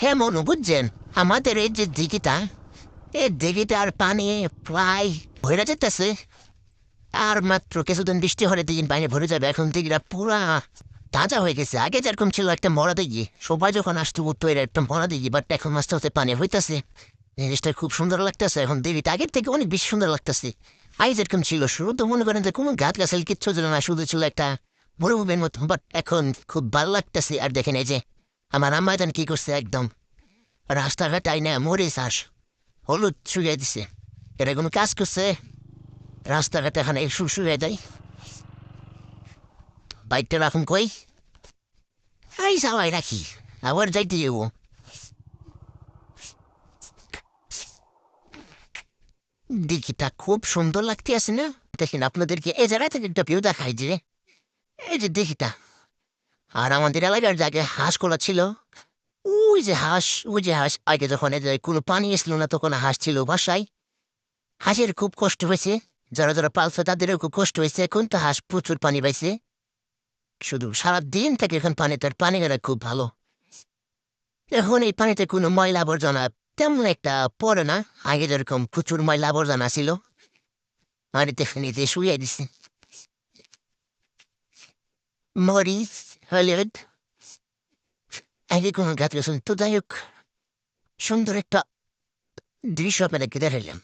হ্যাঁ মনু বুঝছেন? আমাদের এই যে দিঘিটা, এই দিঘিটার পানি প্রায় ভরে যেতেছে। আর মাত্র কিছুদিন বৃষ্টি হলে দিন পানি ভরে যাবে। এখন দিঘিটা পুরা তাজা হয়ে গেছে। আগে যেরকম ছিল একটা মরা দিঘি, সবাই যখন আসতো উঠতো, এর একটা মরা দিঘি বাট এখন আস্তে আস্তে পানি হইতেছে। জিনিসটা খুব সুন্দর লাগতেছে। এখন দিঘিটা আগের থেকে অনেক বেশি সুন্দর লাগতেছে। আগে যেরকম ছিল শুরু, তো মনে করেন যে কোনো গাছ গাছাল কিচ্ছু ছিল না, শুধু ছিল একটা মরুভূমির মতো বাট এখন খুব ভালো লাগতেছে। আর দেখেন এই যে আমার আম্মা জান কি করছে একদম। রাস্তাঘাট আইনা মরে চাষ হলুদ শুয়ে দিছে। এটা কোনো কাজ করছে? রাস্তাঘাট এখানে একটু শুয়ে দেয়। বাইকটা রাখুন কই? এই যাওয়াই রাখি আবার যাইতে যাব। দিঘিটা খুব সুন্দর লাগতে আছে না? দেখেন আপনাদেরকে এই জায়গা থেকে একটা ভিউ দেখাই যে। এই যে দিঘিটা। আর আমাদের এলাকার জায়গায় হাঁসগুলো ছিল, ওই যে হাঁস, ওই যে হাঁস, আগে যখন এদের কোনো পানি এসলো না, তখন হাঁস ছিল বাসায়। হাঁসের খুব কষ্ট হয়েছে, যারা যারা পালছে তাদেরও খুব কষ্ট হয়েছে, এখন তো হাঁস প্রচুর পানি পাইছে। শুধু সারাদিন থেকে এখন পানি তার পানি গেলে খুব ভালো। এখন এই পানিতে কোনো ময়লা আবর্জনা তেমন একটা পড়ে না, আগে যেরকম প্রচুর ময়লা আবর্জনা ছিল আর দেখে শুয়ে দিছে। মরিচ হলুদ আগে কোনো গাছ গেছেন তো যাই হোক সুন্দর একটা দৃশ্য আপনাদেরকে দেখাইলাম